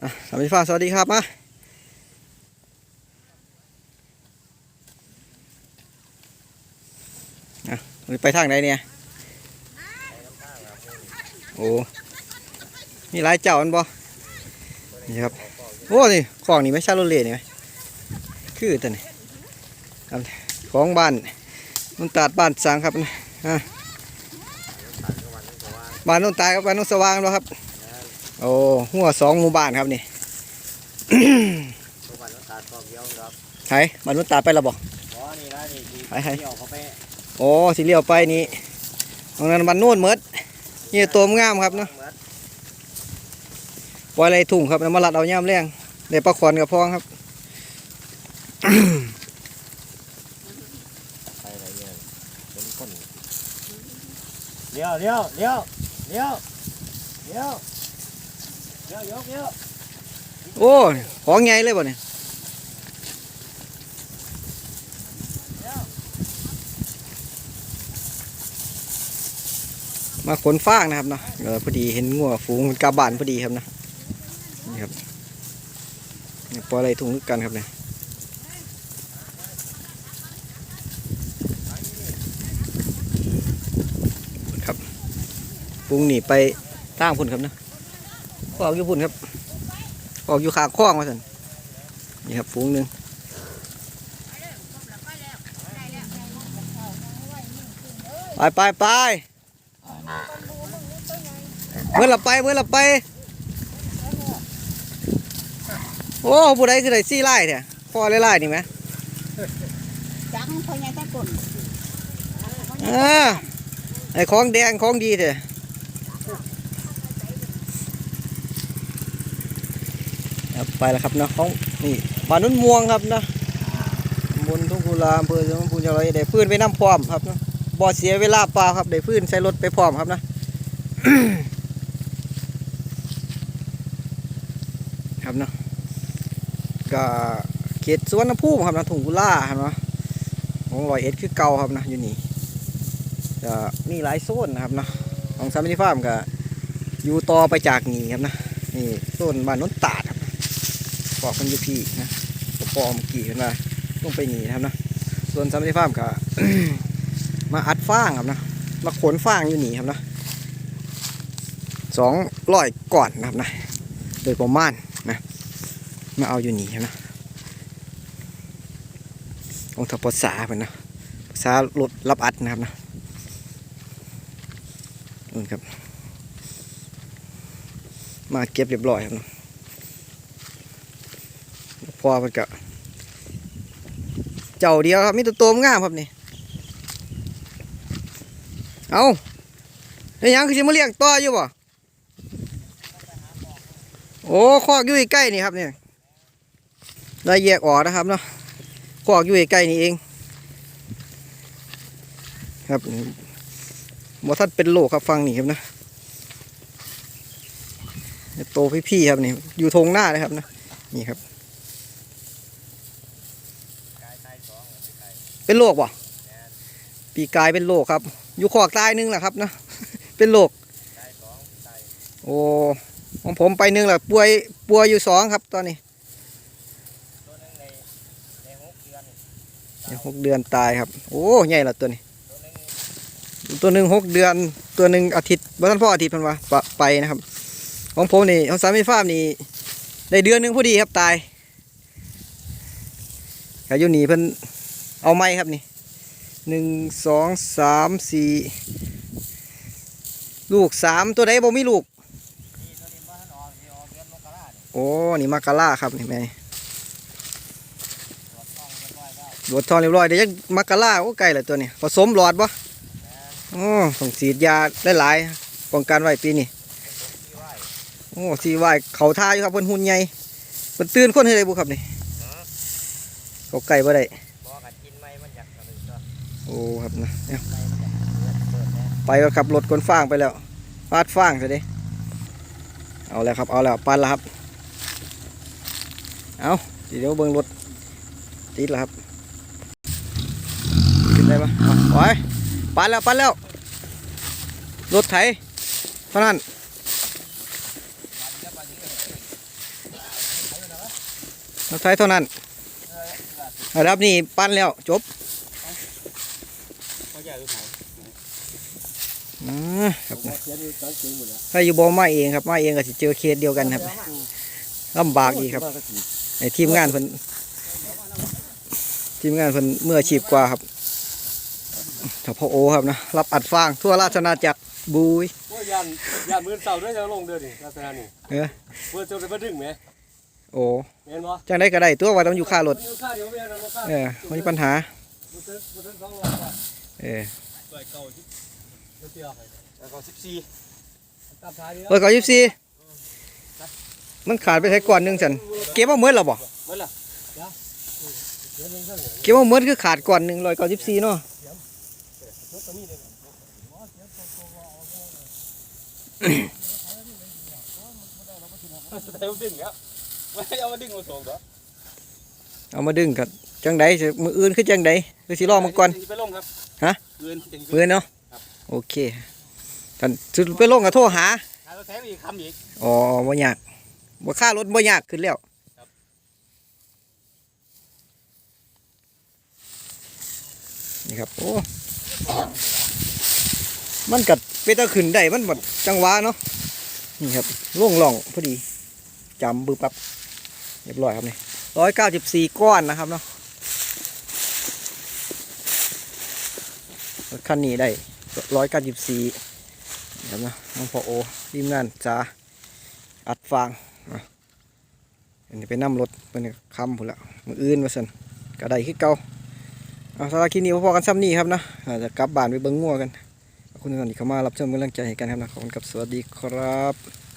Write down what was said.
สวัสดีฟ้าสวัสดีครับมาไปทางไหนเนี่ย โอ้ มีหลายเจ้าอันบ่นี่ครับ โอ้นี่ของนี่ไม่ใช่รถเล่นี่ไหมคือตัวนี้ของบ้านมันตัดบ้านสังครับนะบ้านโนนตายกับบ้านโนนสว่างแล้วครับ โอ้หัวสองหมู่บ้านครับนี่ทุกวันต้องตัดกอกเดียวครับไห้บ้านโนนตาไปแล้วบ่อ๋อนี่นะนี่ที่ไปให้เที่ยวเขาไปโอ้สิเลี้ยวไปนี่ตรงนั้นบ้านโน่นเมดนี่ตัวงามครับเนาะเหมือนปล่อยอะไรถุงครับแล้วมาลัดเอาย่ามแรงได้ปลาขวานกับพองครับ ไปอะไรเนี่ยเป็นคนเลี้ยวเลี้ยวเลี้ยวเลี้ยวเลี้ยว โอ้ของใหญ่เลยบ่เนี่ยมาขนฟางนะครับเนาะเออพอดีเห็นงัวฝูงกาบานพอดีครับนะนี่ครับปล่อยอะไรถุงนึกกันครับเนี่ยครับปรุงหนีไปตั้งพุ่นครับนะ ออกอยู่พุ่นครับ ออกอยู่ขาคล้องมาสันนี่ครับฝูงหนึ่งไปไปไปเมื่อละไปเมื่อละไป โอ้ผู้ใดคือได้ซี่ไล่เนี่ยคอไล่ๆนี่ไหมจังพ่อใหญ่ตะกนอ่าไอ้ของแดงของดีเถอะ ครับไปแล้วครับนาะของนี่บ้านนุ่นม่วงครับนะบนทุ่งกุลาอำเภอสมพูนจังหวัดร้อยเอ็ดได้พื้นไปน้ำพร้อมครับนะบ่เสียเวลาเปล่าครับได้พื้นใช้รถไปพร้อมครับนะ ครับเนาะก็เขตสวนภูมิครับนะทุ่งกุลาครับเนาะของรอยเอ็ดคือเก่าครับนะอยู่นี่ก็มีหลายโซนนะครับนะของซามินิฟาร์มก็อยู่ต่อไปจากนี่ครับนะนี่โซนบ้านนนตาด ปอกมันอยู่พี่นะก็ปอมกี่ขึ้นมาลงไปหนีนะครับนะส่วนซามินิฟาร์มก็มาอัดฟางครับนะมาขนฟางอยู่หนีครับนะสองร้อยก่อนนะครับนะโดยประมาณนะมาเอาอยู่หนีครับนะองทปศาเป็นนะภาษารถรับอัดนะครับนะนู่นครับ มาเก็บเรียบร้อยครับ พอมันก็เจ้าเดียวครับมีตัวโตมงามครับนี่เอาได้ยังคือสิมาเลี้ยงต่ออยู่บ่โอ้คอกอยู่ใกล้นี่ครับเนี่ยได้แยกออกนะครับเนาะคอกอยู่ใกล้นี่เอง ครับบ่ท่านเป็นโลกครับฟังนี่ครับนะโตพี่ๆครับนี่อยู่ทงหน้าเลยครับนะนี่ครับ กายตายสองไปไกล เป็นโรคบ่ปีกายเป็นโรคครับ อยู่ขอกตายหนึงแหละครับนะเป็นโรคตายสองตายโอ้ของผมไปหนึงแหละป่วยป่วยอยู่สองครับ ตอนนี้ตัวหนึงในในหกเดือนหกเดือนตายครับ โอ้ใหญ่ละตัวนี้ตัวหนึงตัวหนึ่งหกเดือนตัวหนึ่งอาทิตย์บ้านพ่ออาทิตย์เพันวะปะไปนะครับ ของผมนี่ของสามีฟาร์มนี่ได้เดือนหนึ่งพอดีครับตายอายุนี่เพิ่น เอาไม้ครับนี่หนึ่งสองสามสี่ลูกสามตัวใดบ่มีลูกนี่ตัวนี้บ้านออกที่ออกเดือนมกราเนี่ยโอ้นี่มากาล่าครับนี่แม่ตรวจท้องเรียบร้อยแล้วหลอดทองเรียบร้อยเดี๋ยวยังมากาล่าโอ้ไก่ละตัวนี้ผสมหลอดบ่โอ้ต้องฉีดยาหลายๆป้องกันไว้ปีนี้ที่ไหวโอ้สีวายเขาท่าอยู่ครับเพิ่นหุ่นใหญ่เพิ่นตื่นคนให้ได้บุครับนี่เขาไก่บ่ได้ โอ้ครับนะไหมมันอยากเปิดเปิดแน่ไปแล้วครับรถกนฟางไปแล้วฟาดฟางซะเด้เอาแล้วครับ เอาแล้วปันแล้วครับ เอาเดี๋ยวเบิ่งรถติดแล้วครับขึ้นได้ปะเอาไปปันแล้วปันแล้วรถไถเท่านั้นราใช้เท่านั้นระดับนี้ปั้นแล้วจบ เขาใหญ่หรือไงอ่าครับเขียนอยู่ตั้งจริงหมดแล้วถ้าอยู่บ่มาเองครับมาเองก็สิเจอเคสเดียวกันครับลำบากอีกครับไอ้ทีมงานเพิ่นทีมงานเพิ่นเมื่ออาชีพกว่าครับถ้าพ่อโอครับนะรับอัดฟางทั่วราชอาณาจักรบุยว่ายันยันมือเต่าด้วยจะลงเดินนี่ลักษณะนี่เออเพื่อจะไปดึงไหมโอ้เห็นบ่จังได้ก็ได้ตัวว่าต้องอยู่ค่ารถอยู่ค่าเดียวเวียนนะค่าเออไม่มีปัญหา บุตรบุตรสองร้อยบาทเออร้อยเก้าสิบเดียวแล้วก็สิบสี่ตามท้ายเดียวเออก็ยี่สี่มันขาดไปใช้ก่อนหนึงสันเก็บมาเมื่อเราบ่เมื่อไหร่เดี๋ยวเดี๋ยวนึงเท่าไหร่เก็บมาเมื่อคือขาดก่อนหนึ่งร้อยเก้าสิบสี่เนาะรถตัวนี้เลยแต่ดึงแล้วไม่เอามาดึงมาส่งเหรอเอามาดึงกับจังไดสิมืออื่นคือจังไดคือสิรอมาก่อนไปลงครับ ฮะเงินจริงมือเนาะโอเคท่านสุดไปลงกับโทรหาหาเราแถมอีกคำอีกอ๋อบ่ยากบ่ค่ารถบ่ยากขึ้นแล้วครับนี่ครับโอ้มันกัดไปตะขึ้นได้มันหมดจังหวะเนาะนี่ครับล่วงหล่องพอดีจำบึบปับเรียบร้อยครับนี่ร้อยเก้าสิบสี่ก้อนนะครับเนาะ รถคันนี้ได้ร้อยเก้าสิบสี่ครับนะน้องพอโอทีมงานจ้าอัดฟางอันนี้ไปนั่มรถเป็นคำผุนละมืออื่นมาสันก็ได้คือเก่าเอาสำหรับคลิปนี้พอๆกันซ้ำนี่ครับนะอาจะกลับบ้านไปเบิ้งงัวกัน คุณทุกท่านที่เข้ามารับชมกำลังใจให้กันครับนะขอบคุณครับสวัสดีครับ